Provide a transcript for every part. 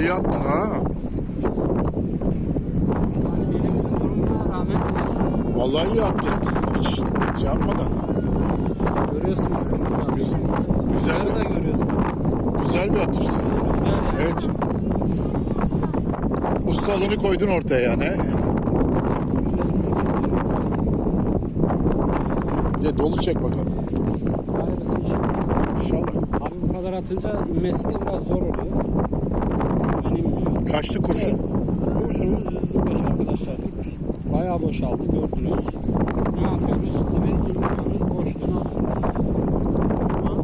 İyi attın ha. Elimizin durumuna rağmen Vallahi iyi attın. Hiç şey yapmadan. görüyorsun yani nasıl atıyorsun. Güzel da bir, görüyorsun. güzel bir atıştı. Rüzgar yani. Evet. Ustalığını koydun ortaya yani. Ya dolu çek bakalım. Hayırlısı inşallah. İnşallah. Abi bu kadar atınca inmesi de biraz zor oluyor. Benim Kaçtı kurşun? kurşunumuz 125 arkadaşlar. Bayağı boşaldı gördünüz. Ne yapıyoruz? İndiriyoruz, boşluğunu alıyoruz. Ama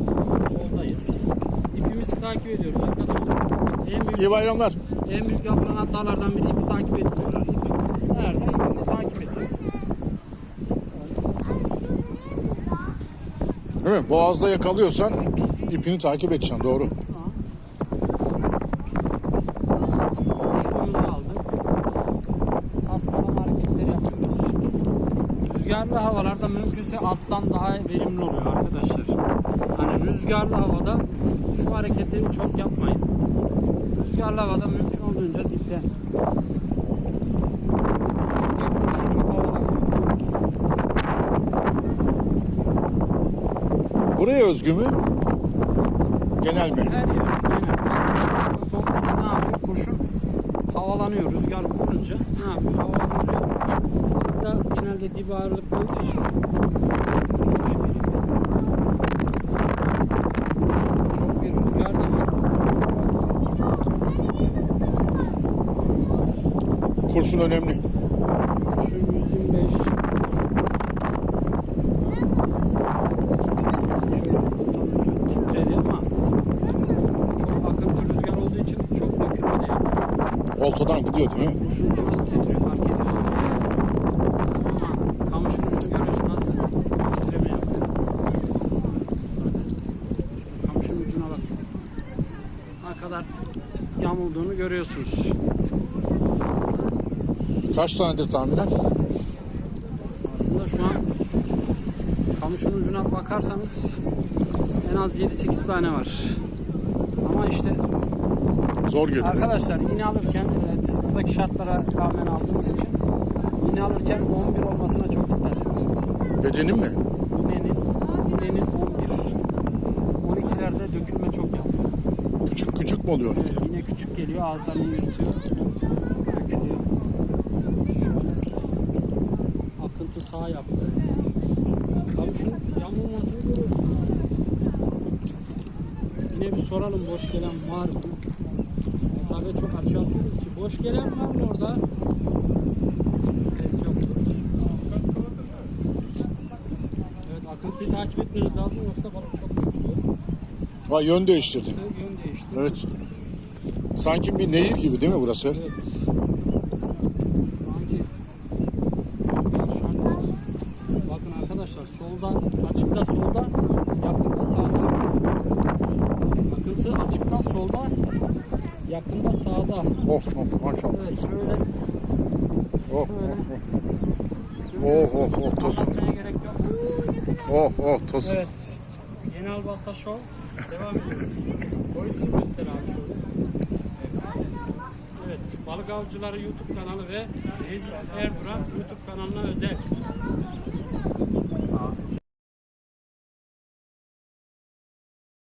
soldayız. İpimizi takip ediyoruz arkadaşlar. En büyük, İyi bayramlar. en büyük yapılan hatalardan biri ipi takip etmiyorlar. İpi nerede? İpini takip edeceğiz. Değil mi? Boğazda yakalıyorsan ipini takip edeceksin. Doğru. Rüzgarlı havalarda mümkünse alttan daha verimli oluyor arkadaşlar. Hani rüzgarlı havada şu hareketi çok yapmayın. Rüzgarlı havada mümkün olduğunca dipten. Çünkü kurşun çok havalanıyor. Buraya özgü mü? Genel mi? Her yer. Aynen. Toplu için ne yapıyor? Kurşun havalanıyor. Rüzgar vurunca ne yapıyor? Havalanıyor. Da genelde dip ağırlık olduğu için çok bir rüzgar da var. Kurşun önemli. Şu 125 Şöyle titredi ama çok akıntı rüzgar olduğu için çok dökülme de Oltadan gidiyor değil mi? Nasıl titriyor fark ediyorsun. Kamışın ucunu görüyorsun nasıl titreme yapıyor. Kamışın ucuna bak. Ne kadar yamulduğunu görüyorsunuz. Kaç tanedir tahminen? Aslında şu an kamışın ucuna bakarsanız en az 7-8 tane var. Ama işte Zor geliyor. arkadaşlar iğne alırken e, biz buradaki şartlara rağmen aldığımız için iğne alırken 11 olmasına çok dikkat edin. Bedenin mi? İğnenin, iğnenin 11. 12'lerde dökülme çok yapıyor. Küçük küçük mü oluyor? Evet, iğne küçük geliyor ağızlarını yırtıyor. Dökülüyor. Şöyle akıntı sağ yaptı. Kamışın yamulmasını görüyorsun. Yine bir soralım boş gelen var mı? Mesafe çok açı atıyoruz için. Boş gelen var mı orada? Ses yoktur. Evet akıntıyı takip etmeniz lazım yoksa balık çok dökülüyor. Vay yön değiştirdin. Yön değişti. Evet. Sanki bir nehir gibi değil mi burası? Evet. Şu anki rüzgar şartlar. Bakın arkadaşlar solda açıkta solda yakında sağda. Akıntı açıkta solda yakında sağda. Oh, oh maşallah. Evet şöyle Oh, şöyle. oh, oh, oh, tosun. Oh oh tosun. Evet. Genel Balta Show devam ediyoruz. Boyutunu göster abi şöyle. Evet. Balık Avcıları YouTube kanalı ve Nezih Erduran YouTube kanalına özel